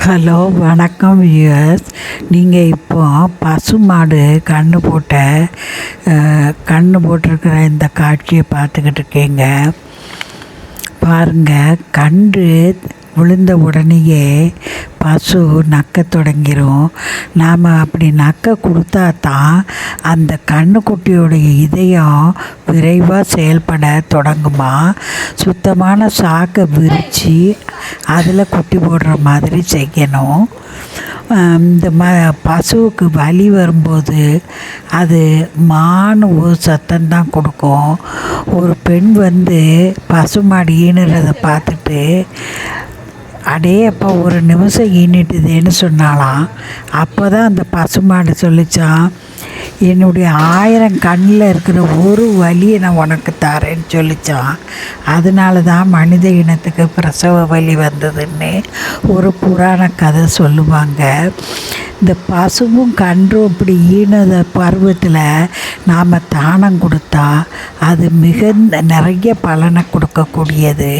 Hello வணக்கம் viewers நீங்கள் இப்போ பசுமாடு கன்று போட்ட கண்ணு கன்று போட்டிருக்கிற இந்த காட்சியை பார்த்துக்கிட்டு இருக்கீங்க. பாருங்கள் கன்று விழுந்த உடனேயே பசு நக்க தொடங்கிரும். நாம் அப்படி நக்க கொடுத்தா தான் அந்த கண்ணுக்குட்டியோடைய இதயம் விரைவாக செயல்பட தொடங்குமா? சுத்தமான சாக்கை விரித்து அதில் குட்டி போடுற மாதிரி செய்யணும். இந்த ம பசுவுக்கு வலி வரும்போது அது மானு ஒரு சத்தம்தான் கொடுக்கும். ஒரு பெண் வந்து பசுமாடு ஈனுறதை பார்த்துட்டு அடே அப்பா ஒரு நிமிஷம் ஈனிட்டுதுன்னு சொன்னாலாம் அப்போ தான் அந்த பசுமாடு சொல்லிச்சான் என்னுடைய ஆயிரம் கண்ணில் இருக்கிற ஒரு வலியை நான் உனக்கு தரேன்னு சொல்லிச்சான். அதனால தான் மனித இனத்துக்கு பிரசவ வலி வந்ததுன்னு ஒரு புராண கதை சொல்லுவாங்க. இந்த பசுவும் கன்றும் இப்படி ஈனத பருவத்தில் நாம் தானம் கொடுத்தா அது மிகுந்த நிறைய பலனை கொடுக்கக்கூடியது.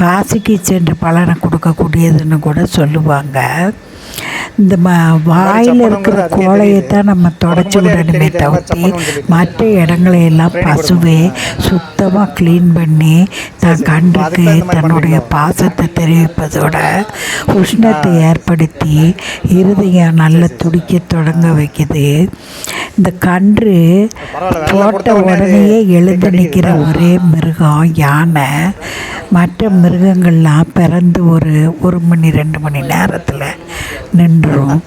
காசிக்கு சென்று பலனை கொடுக்கக்கூடியதுன்னு கூட சொல்லுவாங்க. இந்த ம வாயில் இருக்கிற கோழையை தான் நம்ம தொடச்சி விடணுமே தவிர்த்து மற்ற இடங்களையெல்லாம் பசுவே சுத்தமாக க்ளீன் பண்ணி தன் கன்றுக்கு தன்னுடைய பாசத்தை தெரிவிப்பதோட உஷ்ணத்தை ஏற்படுத்தி இருதயம் நல்லா துடிக்க தொடங்க வைக்குது. இந்த கன்று போட்ட உடனேயே எழுந்து நிற்கிற ஒரே மிருகம் யானை. மற்ற மிருகங்கள்லாம் பிறந்து ஒரு ஒரு மணி ரெண்டு மணி நேரத்தில் பண்ணுறோம்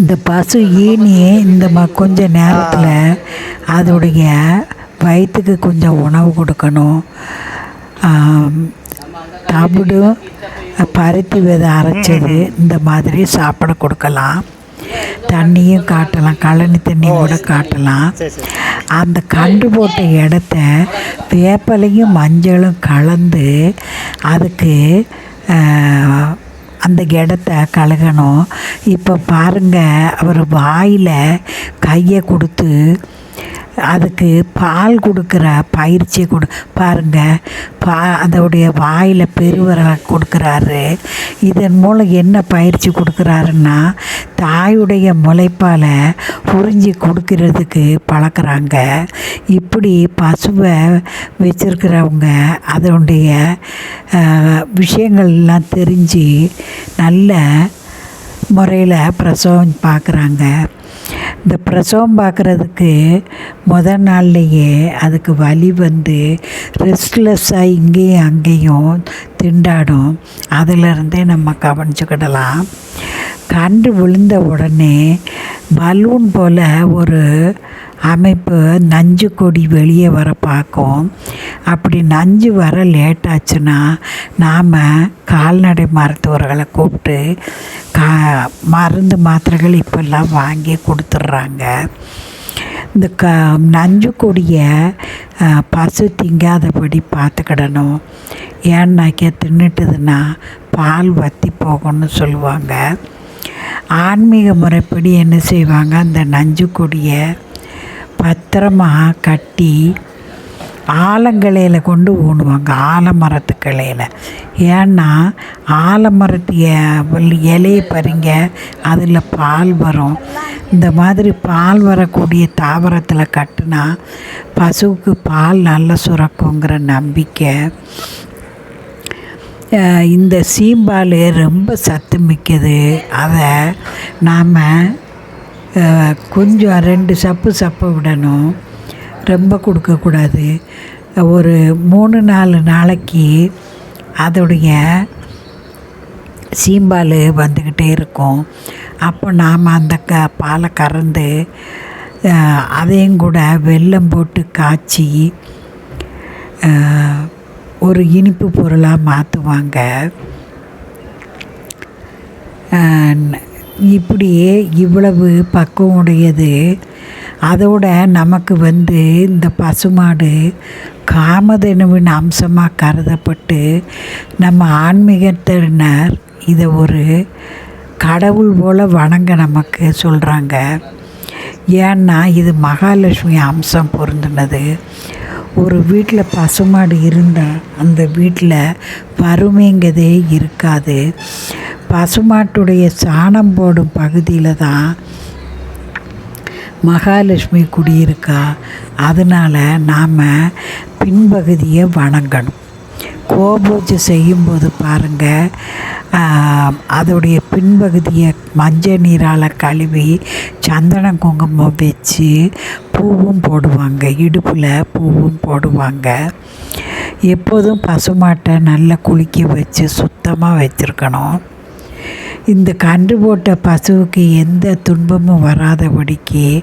இந்த பசு ஈனி இந்த ம கொஞ்ச நேரத்தில் அதோடைய வயிற்றுக்கு கொஞ்சம் உணவு கொடுக்கணும். தவிடும் பருத்தி விதை அரைச்சது இந்த மாதிரி சாப்பிட கொடுக்கலாம். தண்ணியும் காட்டலாம் கழனி தண்ணி கூட காட்டலாம். அந்த கண்டு போட்ட இடத்த வேப்பலையும் மஞ்சளும் கலந்து அதுக்கு அந்த இடத்த கழுகணும். இப்போ பாருங்கள் அவர் வாயில் கையை கொடுத்து அதுக்கு பால் கொடுக்குற பயிற்சி கொடு பாருங்க. பா அதோடைய வாயில் பெருவரை கொடுக்குறாரு. இதன் மூலம் என்ன பயிற்சி கொடுக்குறாருன்னா தாயுடைய முளைப்பால் உறிஞ்சி கொடுக்கறதுக்கு பழக்கிறாங்க. இப்படி பசுவை வச்சுருக்கிறவங்க அதனுடைய விஷயங்கள்லாம் தெரிஞ்சு நல்ல முறையில் பிரசவம் பார்க்குறாங்க இந்த பிரசவம் பார்க்குறதுக்கு முத நாள்லையே அதுக்கு வலி வந்து ரெஸ்ட்லெஸ்ஸாக இங்கேயும் அங்கேயும் திண்டாடும். அதிலிருந்தே நம்ம கவனிச்சுக்கிடலாம். கண்டு விழுந்த உடனே பலூன் போல் ஒரு அமைப்பு நஞ்சு கொடி வெளியே வர பார்க்கும். அப்படி நஞ்சு வர லேட் ஆச்சுன்னா நாம் கால்நடை மருத்துவர்களை கூப்பிட்டு கா மருந்து மாத்திரைகள் இப்போல்லாம் வாங்கி கொடுத்துட்றாங்க. இந்த க நஞ்சு கொடியை பசு திங்காதபடி பார்த்துக்கிடணும். ஏன்னாக்கா தின்னுட்டுதுன்னா பால் வற்றி போகும்னு சொல்லுவாங்க. ஆன்மீக முறைப்படி என்ன செய்வாங்க? அந்த நஞ்சு கொடியை பத்திரமா கட்டி ஆலங்கிளையில் கொண்டு ஊனுவாங்க ஆலமரத்து கிளையில் ஏன்னா ஆலமரத்து இலையை பறிங்க அதில் பால் வரும். இந்த மாதிரி பால் வரக்கூடிய தாவரத்தில் கட்டினா பசுவுக்கு பால் நல்லா சுரக்குங்கிற நம்பிக்கை. இந்த சீம்பால் ரொம்ப சத்து மிக்கது. அதை நாம் கொஞ்சம் ரெண்டு சப்பு சப்பை விடணும். ரொம்ப கொடுக்கக்கூடாது. ஒரு மூணு நாலு நாளைக்கு அதோடைய சீம்பால் வந்துக்கிட்டே இருக்கும். அப்போ நாம் அந்த க பாலை கறந்து அதையும் கூட வெல்லம் போட்டு காய்ச்சி ஒரு இனிப்பு பொருளாக மாற்றுவாங்க இப்படியே இவ்வளவு பக்குவம் உடையது அதோட நமக்கு வந்து இந்த பசுமாடு காமதேனுவின் அம்சமாக கருதப்பட்டு நம்ம ஆன்மீகத்தினர் இதை ஒரு கடவுள் போல் வணங்க நமக்கு சொல்கிறாங்க ஏன்னா இது மகாலட்சுமி அம்சம் பொருந்தினது. ஒரு வீட்டில் பசுமாடு இருந்தால் அந்த வீட்டில் வறுமைங்கிறதே இருக்காது. பசுமாட்டுடைய சாணம் போடும் பகுதியில் தான் மகாலட்சுமி குடியிருக்கா. அதனால் நாம் பின்பகுதியை வணங்கணும். கோபூஜை செய்யும்போது பாருங்கள் அதோடைய பின்பகுதியை மஞ்சள் நீரால் கழுவி சந்தன குங்குமம் வச்சு பூவும் போடுவாங்க. இடுப்பில் பூவும் போடுவாங்க. எப்போதும் பசுமாட்டை நல்லா குளிக்க வச்சு சுத்தமாக வச்சுருக்கணும். இந்த கன்று போட்ட பசுவுக்கு எந்த துன்பமும் வராதபடிக்கு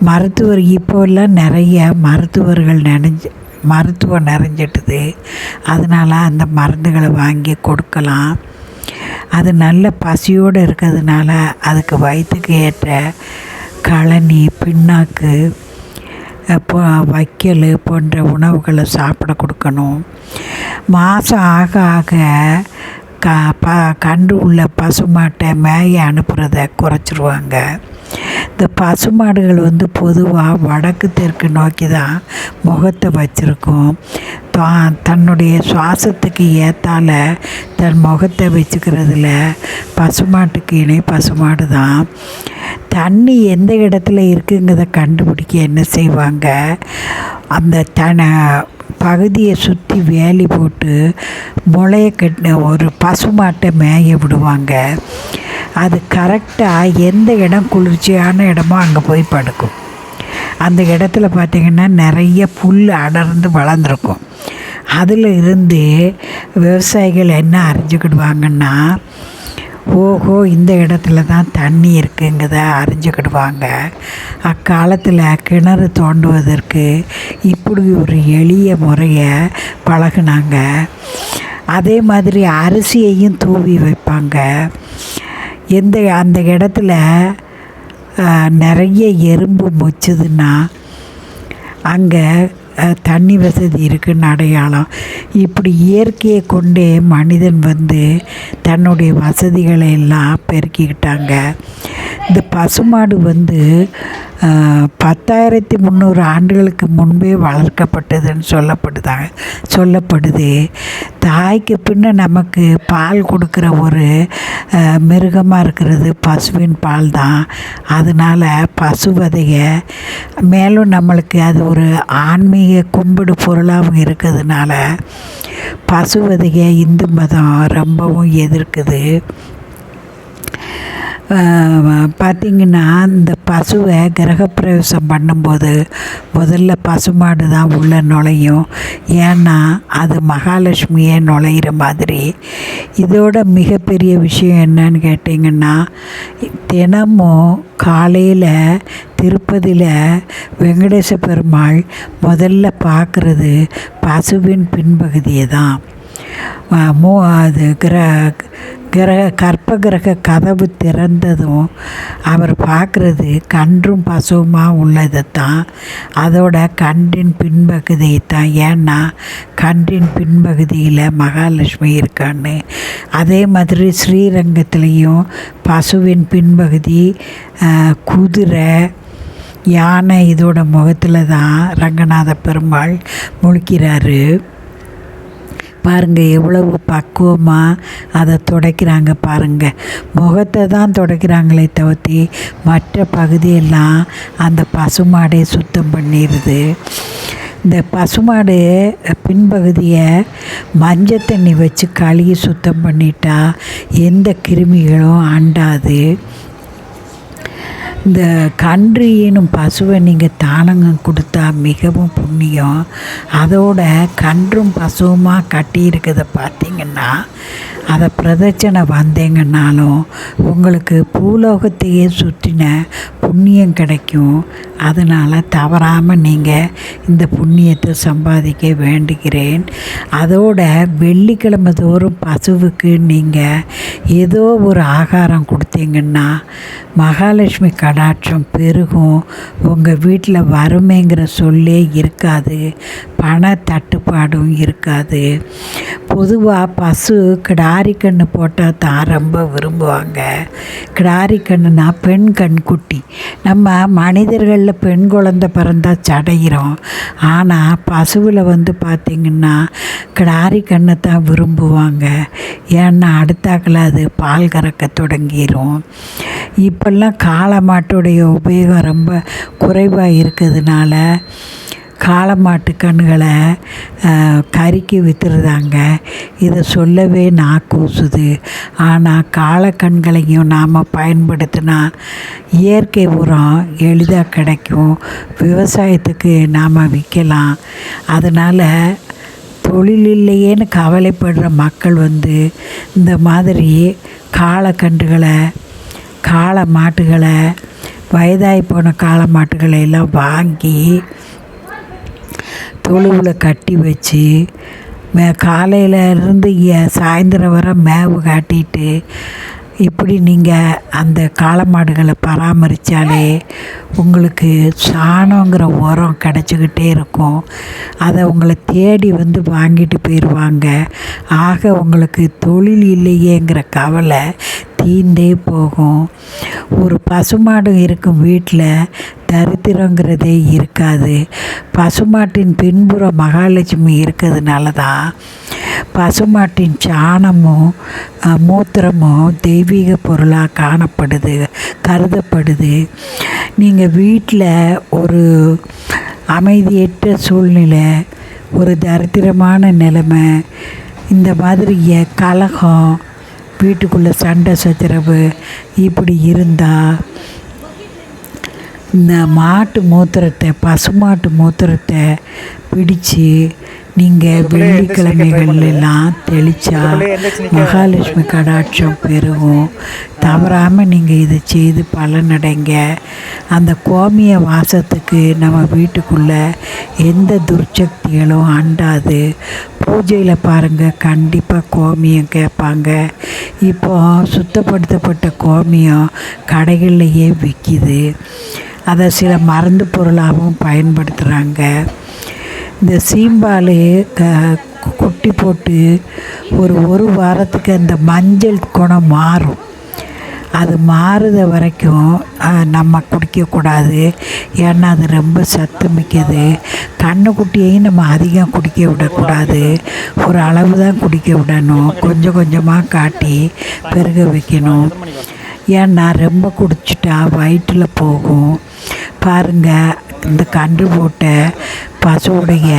மருத்துவர் இப்போல்லாம் நிறைய மருத்துவர்கள் நினைஞ்சு மருத்துவம் நிறைஞ்சிட்டுது அதனால் அந்த மருந்துகளை வாங்கி கொடுக்கலாம். அது நல்ல பசியோடு இருக்கிறதுனால அதுக்கு வயிற்றுக்கு ஏற்ற களனி பின்னாக்கு இப்போ வைக்கல் போன்ற உணவுகளை சாப்பிட கொடுக்கணும். மாதம் ஆக ஆக க ப கன்று உள்ள பசுமாட்டை மேய அனுப்புகிறத குறைச்சிருவாங்க. இந்த பசுமாடுகள் வந்து பொதுவாக வடக்கு தெற்கு நோக்கி தான் முகத்தை வச்சுருக்கும். தா தன்னுடைய சுவாசத்துக்கு ஏற்றால தன் முகத்தை வச்சுக்கிறதுல பசுமாட்டுக்கு இணை பசுமாடு தான். தண்ணி எந்த இடத்துல இருக்குங்கிறத கண்டுபிடிக்க என்ன செய்வாங்க? அந்த தன பகுதியை சுற்றி வேலி போட்டு முளைய கட்டின ஒரு பசுமாட்டை மேய விடுவாங்க. அது கரெக்டாக எந்த இடம் குளிர்ச்சியான இடமோ அங்கே போய் படுக்கும். அந்த இடத்துல பார்த்திங்கன்னா நிறைய புல் அடர்ந்து வளர்ந்துருக்கும். அதில் இருந்து விவசாயிகள் என்ன அறிஞ்சுக்கிடுவாங்கன்னா ஓஹோ இந்த இடத்துல தான் தண்ணி இருக்குங்கிறத அறிஞ்சுக்கிடுவாங்க. அக்காலத்தில் கிணறு தோண்டுவதற்கு இப்படி ஒரு எளிய முறையை பழகுனாங்க. அதே மாதிரி அரிசியையும் தூவி வைப்பாங்க. எந்த அந்த இடத்துல நிறைய எறும்பு மொச்சுதுன்னா அங்கே தண்ணி வசதி இருக்குன்னு அடையாளம். இப்படி இயற்கையை கொண்டே மனிதன் வந்து தன்னுடைய வசதிகளை எல்லாம் பெருக்கிக்கிட்டாங்க. இந்த பசுமாடு வந்து பத்தாயிரத்தி முந்நூறு ஆண்டுகளுக்கு முன்பே வளர்க்கப்பட்டதுன்னு சொல்லப்படுதாங்க சொல்லப்படுது. தாய்க்கு பின்ன நமக்கு பால் கொடுக்குற ஒரு மிருகமாக இருக்கிறது பசுவின் பால் தான் அதனால் பசுவதையை மேலும் நம்மளுக்கு அது ஒரு ஆன்மீக கும்பிடு பொருளாகவும் இருக்கிறதுனால பசுவதையை இந்து மதம் ரொம்பவும் எதிர்க்குது. பார்த்திங்கன்னா இந்த பசுவை கிரகப்பிரவேசம் பண்ணும்போது முதல்ல பசுமாடு தான் உள்ளே நுழையும். ஏன்னா அது மகாலட்சுமியே நுழையிற மாதிரி. இதோட மிகப்பெரிய விஷயம் என்னன்னு கேட்டிங்கன்னா தினமும் காலையில் திருப்பதியில் வெங்கடேச பெருமாள் முதல்ல பார்க்குறது பசுவின் பின்பகுதியை தான். மோ அது கிர கிரக கற்ப கிரக கதவு திறந்ததும் அவர் பார்க்குறது கன்றும் பசுவுமாக உள்ளது தான் அதோட கன்றின் பின்பகுதியை தான் ஏன்னா கன்றின் பின்பகுதியில் மகாலட்சுமி இருக்கான்னு. அதே மாதிரி ஸ்ரீரங்கத்துலேயும் பசுவின் பின்பகுதி குதிரை யானை இதோட முகத்தில் தான் ரங்கநாத பெருமாள் முழிக்கிறாரு. பாருங்கள் எவ்வளவு பக்குவமாக அதை துடைக்கிறாங்க பாருங்கள் முகத்தை தான் துடைக்கிறாங்களே தவிர்த்தி மற்ற பகுதியெல்லாம் அந்த பசுமாடை சுத்தம் பண்ணிடுது. இந்த பசுமாடு பின்பகுதியை மஞ்சள் தண்ணி வச்சு கழுகி சுத்தம் பண்ணிட்டா எந்த கிருமிகளும் அண்டாது. இந்த கன்று எனும் பசுவை நீங்கள் தானங்கம் கொடுத்தா மிகவும் புண்ணியம். அதோட கன்றும் பசுவுமாக கட்டியிருக்கிறத பார்த்தீங்கன்னா அதை பிரதட்சணை வந்தீங்கன்னாலும் உங்களுக்கு பூலோகத்தையே சுற்றின புண்ணியம் கிடைக்கும். அதனால் தவறாமல் நீங்கள் இந்த புண்ணியத்தை சம்பாதிக்க வேண்டுகிறேன். அதோட வெள்ளிக்கிழமை தோறும் பசுவுக்கு நீங்கள் ஏதோ ஒரு ஆகாரம் கொடுத்தீங்கன்னா மகாலட்சுமி கடாட்சம் பெருகும். உங்கள் வீட்டில் வறுமைங்கிற சொல்லே இருக்காது. பண தட்டுப்பாடும் இருக்காது. பொதுவாக பசு கிடாரி கண்ணு போட்டால் தான் ரொம்ப விரும்புவாங்க. கிடாரி கண்ணுனா பெண் கண்குட்டி நம்ம மனிதர்களில் பெண் குழந்தை பிறந்தா சடைகிறோம் ஆனால் பசுவில் வந்து பார்த்திங்கன்னா கிடாரி கண்ணை தான் விரும்புவாங்க. ஏன்னா அடுத்தாக்கில் அது பால் கறக்க தொடங்கிரும். இப்போல்லாம் காளை மாட்டுடைய உபயோகம் ரொம்ப குறைவாக இருக்கிறதுனால காளமாட்டு கண்களை கறிக்கு விற்றுருதாங்க இதை சொல்லவே நான் கூசுது. ஆனால் காளக்கண்களையும் நாம் பயன்படுத்தினா இயற்கை உரம் எளிதாக கிடைக்கும். விவசாயத்துக்கு நாம் விற்கலாம் அதனால் தொழில் இல்லையேன்னு கவலைப்படுற மக்கள் வந்து இந்த மாதிரி காளக்கன்றுகளை காளை மாட்டுகளை வயதாகி போன காளை மாட்டுகளை எல்லாம் வாங்கி தொழுவில் கட்டி வச்சு மே காலையில் இருந்து சாயந்தரம் வரை மேவு காட்டிட்டு இப்படி நீங்கள் அந்த காளை மாடுகளை பராமரித்தாலே உங்களுக்கு சாணங்கிற உரம் கிடச்சிக்கிட்டே இருக்கும். அதை உங்களை தேடி வந்து வாங்கிட்டு போயிடுவாங்க ஆக உங்களுக்கு தொழில் இல்லையேங்கிற கவலை தீந்தே போகும். ஒரு பசுமாடு இருக்கும் வீட்டில் தரித்திரங்கிறதே இருக்காது. பசுமாட்டின் பின்புற மகாலட்சுமி இருக்கிறதுனால தான் பசுமாட்டின் சாணமும் மூத்திரமும் தெய்வீக பொருளாக காணப்படுது கருதப்படுது. நீங்கள் வீட்டில் ஒரு அமைதியற்ற சூழ்நிலை ஒரு தரித்திரமான நிலைமை இந்த மாதிரி கலகம் வீட்டுக்குள்ளே சண்டை சச்சரவு இப்படி இருந்தால் இந்த மாட்டு மூத்திரத்தை பசுமாட்டு மூத்திரத்தை பிடிச்சு நீங்கள் வெள்ளிக்கிழமைகள்லாம் தெளித்தா மகாலட்சுமி கடாட்சம் பெருகும். தவறாமல் நீங்கள் இதை செய்து பலனடைங்க. அந்த கோமிய வாசத்துக்கு நம்ம வீட்டுக்குள்ளே எந்த துர்ச்சக்திகளும் அண்டாது. பூஜையில் பாருங்கள் கண்டிப்பாக கோமியம் கேட்பாங்க. இப்போ சுத்தப்படுத்தப்பட்ட கோமியம் கடைகள்லையே விற்கிது அதை சில மருந்து பொருளாகவும் பயன்படுத்துகிறாங்க இந்த சீம்பால் க குட்டி போட்டு ஒரு ஒரு வாரத்துக்கு அந்த மஞ்சள் குணம் மாறும். அது மாறுத வரைக்கும் நம்ம குடிக்கக்கூடாது. ஏன்னா அது ரொம்ப சத்து மிக்கது. கண்ணுக்குட்டியையும் நம்ம அதிகம் குடிக்க விடக்கூடாது. ஒரு அளவு தான் குடிக்க விடணும். கொஞ்சம் கொஞ்சமாக காட்டி பெருக வைக்கணும். ஏன்னா ரொம்ப குடிச்சிட்டா வயிற்றில் போகும். பாருங்கள் இந்த கன்று போட்ட பசுவுடைய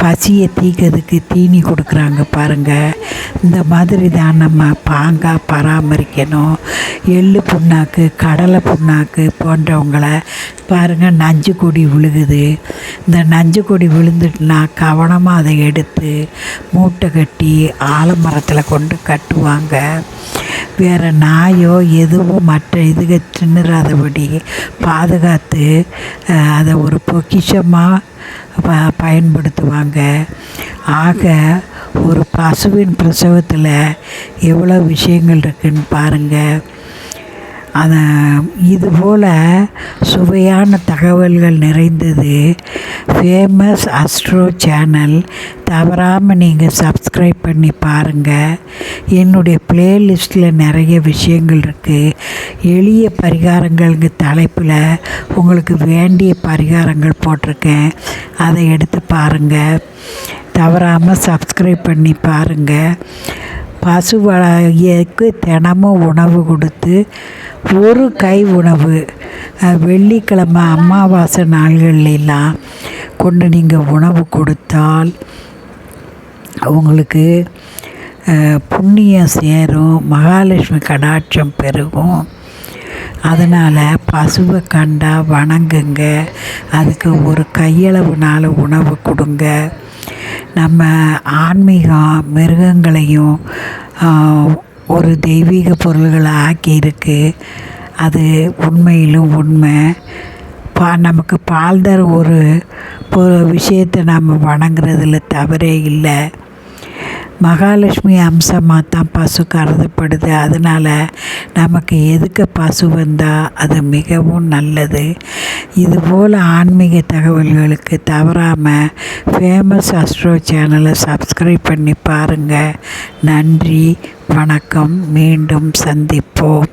பசியை தீக்கிறதுக்கு தீனி கொடுக்குறாங்க பாருங்கள் இந்த மாதிரி தான் நம்ம பாங்காக பராமரிக்கணும். எள்ளு புண்ணாக்கு கடலை புண்ணாக்கு போன்றவங்கள பாருங்கள் நஞ்சு கொடி விழுகுது. இந்த நஞ்சு கொடி விழுந்துட்டுனா கவனமாக அதை எடுத்து மூட்டை கட்டி ஆலமரத்தில் கொண்டு கட்டுவாங்க. வேறு நாயோ எதுவும் மற்ற இதுக தின்னுறாதபடி பாதுகாத்து அதை ஒரு பொக்கிஷமாக ப பயன்படுத்துவாங்க. ஆக ஒரு பசுவின் பிரசவத்தில் எவ்வளோ விஷயங்கள் இருக்குன்னு பாருங்கள் அதை இதுபோல் சுவையான தகவல்கள் நிறைந்தது. ஃபேமஸ் அஸ்ட்ரோ சேனல் தவறாமல் நீங்கள் சப்ஸ்கிரைப் பண்ணி பாருங்கள் என்னுடைய ப்ளேலிஸ்ட்டில் நிறைய விஷயங்கள் இருக்குது எளிய பரிகாரங்கள்ங்க தலைப்பில் உங்களுக்கு வேண்டிய பரிகாரங்கள் போட்டிருக்கேன். அதை எடுத்து பாருங்கள் தவறாமல் சப்ஸ்கிரைப் பண்ணி பாருங்கள் பசுவளைக்கு தினமும் உணவு கொடுத்து ஒரு கை உணவு வெள்ளிக்கிழமை அமாவாசை நாள்கள்லாம் கொண்டு நீங்கள் உணவு கொடுத்தால் உங்களுக்கு புண்ணியம் சேரும் மகாலட்சுமி கடாட்சம் பெருகும். அதனால் பசுவை கண்டா வணங்குங்க. அதுக்கு ஒரு கையளவுனால உணவு கொடுங்க. நம்ம ஆன்மீகம் மிருகங்களையும் ஒரு தெய்வீக பொருள்களை ஆக்கியிருக்கு அது உண்மையிலும் உண்மை. பா நமக்கு பால் தர ஒரு பொ- விஷயத்தை நம்ம வணங்குறதில் தவறே இல்லை. மகாலட்சுமி அம்சமாக தான் பசு கருதப்படுது. அதனால் நமக்கு எதுக்கு பசு வந்தால் அது மிகவும் நல்லது. இதுபோல் ஆன்மீக தகவல்களுக்கு தவறாமல் ஃபேமஸ் அஸ்ட்ரோ சேனலை சப்ஸ்கிரைப் பண்ணி பாருங்கள் நன்றி வணக்கம். மீண்டும் சந்திப்போம்.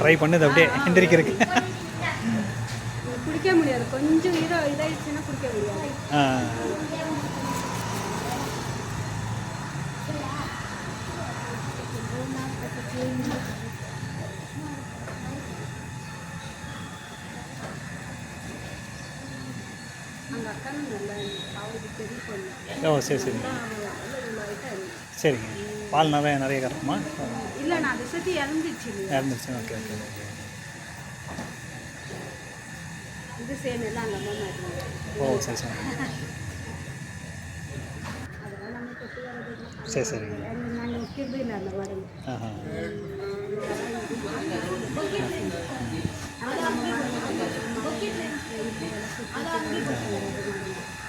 ட்ரை பண்ணுது அப்படியே எந்திரிக்கிறதுக்கு. குடிக்க முடியாது. கொஞ்சம் ஈரம் இதாயிடுச்சுன்னா குடிக்க முடியாது. ஓ சரி சரி. சரிங்க. பால் நிறைய நிறைய கறக்குமா? இல்லை நான் அதை சுற்றி இறந்துச்சு இறந்துருச்சு. Okay okay okay. இது சேம் எல்லாம் ஓ சரி சரி. சரி சரிங்க ஆஹா.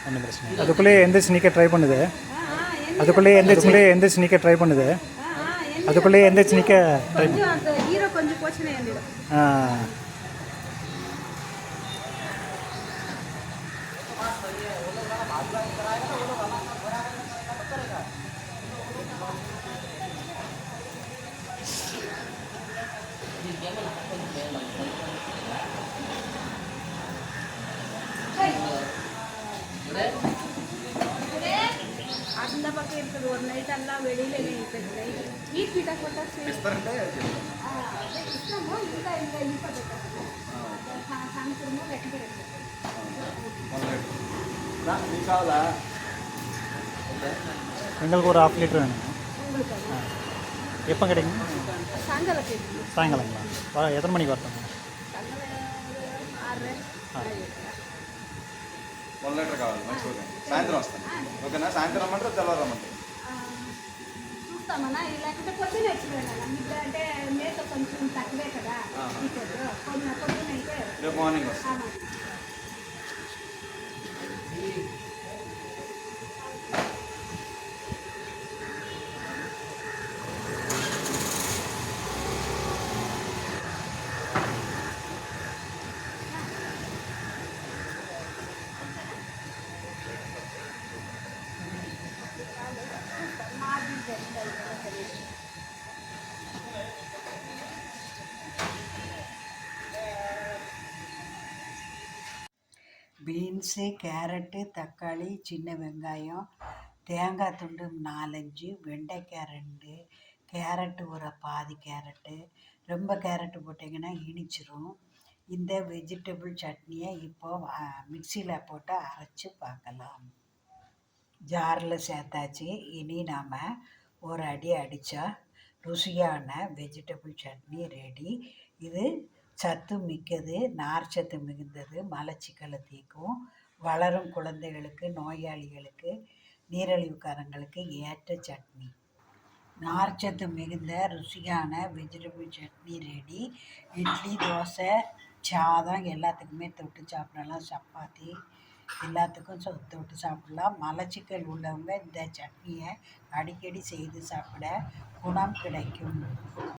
ஒன்றும் பிரச்சனை. அதுக்குள்ளேயே எந்த ஸ்னீக்கர் ட்ரை பண்ணுது. அதுக்குள்ளேயே எந்த ஸ்னீக்கே எந்த ஸ்னீக்கர் ட்ரை பண்ணுது. அதுக்குள்ளேயே எந்த ஸ்னீக்கர் ட்ரை ஆ. ಇರ್ತದೆ ಒಂದು ನೈಟ್ ಎಲ್ಲ ಬೆಳಿಲೇನೆ ಇರ್ತದೆ ಈ ಕೀಟ எங்களுக்கு ஒரு ஹாஃப் லிட்டர் வேணும். எப்போ கிடைக்கும்? சாயங்காலங்களா? எத்தனை மணிக்கு வரட்டும்? ஆறு వన్ లీటర్ కావాలి మంచిగా సాయంత్రం వస్తాను. ఓకేనా? సాయంత్రం రమ్మంటారు? తెల్లవారు రమ్మంటారు? చూస్తామన్నా. పొద్దున అంటే కొంచెం తక్కువే కదా రేపు మార్నింగ్ వస్తాను. பீன்ஸு கேரட்டு தக்காளி சின்ன வெங்காயம் தேங்காய் துண்டு நாலஞ்சு வெண்டைக்காய் ரெண்டு கேரட்டு ஒரு பாதி கேரட்டு ரொம்ப கேரட்டு போட்டிங்கன்னா இனிச்சிரும். இந்த வெஜிடபிள் சட்னியை இப்போ மிக்சியில் போட்டு அரைச்சி பார்க்கலாம். ஜாரில் சேர்த்தாச்சு. இனி நாம் ஒரு அடி அடித்தா ருசியான வெஜிடபிள் சட்னி ரெடி. இது சத்து மிக்கது நார் சத்து மிகுந்தது மலச்சிக்கலை தீர்க்கும். வளரும் குழந்தைகளுக்கு நோயாளிகளுக்கு நீரிழிவுக்காரங்களுக்கு ஏற்ற சட்னி. நார்ச்சத்து மிகுந்த ருசியான வெஜிடபிள் சட்னி ரெடி இட்லி தோசை சாதம் எல்லாத்துக்குமே தொட்டு சாப்பிடலாம். சப்பாத்தி எல்லாத்துக்கும் சொ தொட்டு சாப்பிடலாம். மலச்சிக்கல் உள்ளவங்க இந்த சட்னியை அடிக்கடி செய்து சாப்பிட குணம் கிடைக்கும்.